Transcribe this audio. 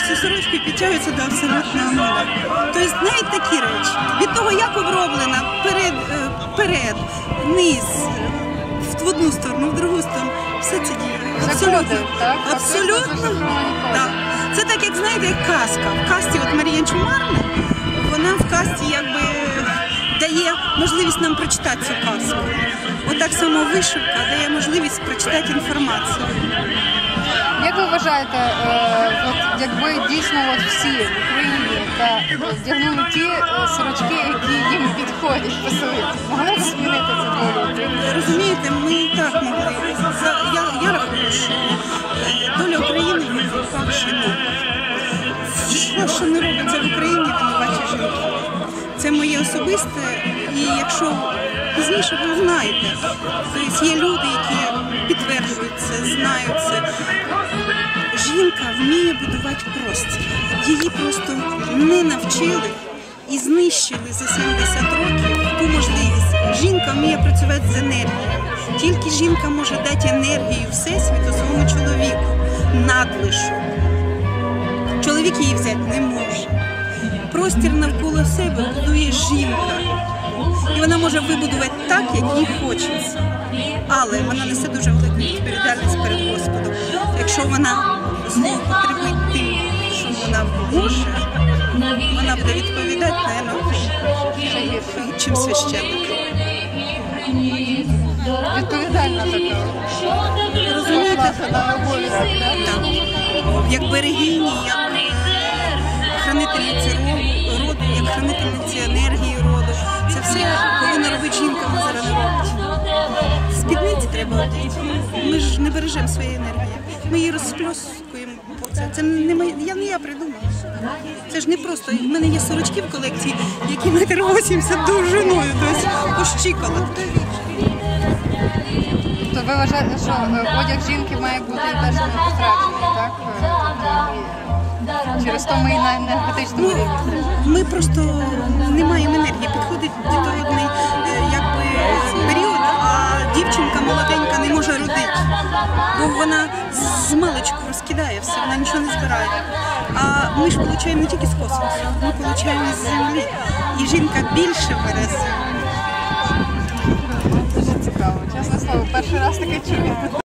одягаєш цю сорочку і до абсолютного нуля. Тобто навіть такі речі. Від того, як оброблена, перед, е, перед низ, в одну сторону, в другу сторону, все це діє. Абсолютно. Абсолютно. Абсолютно Так. Це так, як знаєте, як казка. В касті от Марія Чумарна, вона в касті якби дає можливість нам прочитати цю казку. Отак само вишивка дає можливість прочитати інформацію. Вважаєте, е, якби дійсно всі в Україні та вдягнули ті е, сорочки, які їм підходять, пасують, могли б змінити цю долю? Розумієте, ми і так могли. За, я, рахую, що е, доля України в руках жінок. Що, що не робиться в Україні, винуваті жінки. Це моє особисте, і якщо пізніше ви знаєте, тобто є люди, які підтверджують це, знають це. Вміє простір. Її просто не навчили і знищили за 70 років ту можливість. Жінка вміє працювати з енергією. Тільки жінка може дати енергію всесвіту своєму чоловіку, надлишок. Чоловік її взяти не може. Простір навколо себе будує жінка. І вона може вибудувати так, як їй хочеться. Але вона несе дуже велику відповідальність перед Господом. Якщо вона злоупотребить чим священник. Відповідальна така. Розумієте? на обов'язок, так? Як берегині, як хранительниці ро- роду, як хранительниці енергії роду. Це все повинна робити жінка, вона зараз не робить. Спідниці треба. Ми ж не бережемо своєї енергії. Ми її розпльоскуємо. Це, це не моє, я не я придумала. Це ж не просто. В мене є сорочки в колекції, які метр 80 довжиною, тобто по. То ви вважаєте, що е, одяг жінки має бути теж не втрачений, так? Е, Через то ми і на енергетичному Ну, рівні. ми просто не маємо енергії. Підходить Бо вона з маличку розкидає все, вона нічого не збирає. А ми ж отримуємо не тільки з космосу, ми отримуємо з землі. І жінка більше бере з землі. Дуже цікаво. Чесне слово, перший раз таке чую.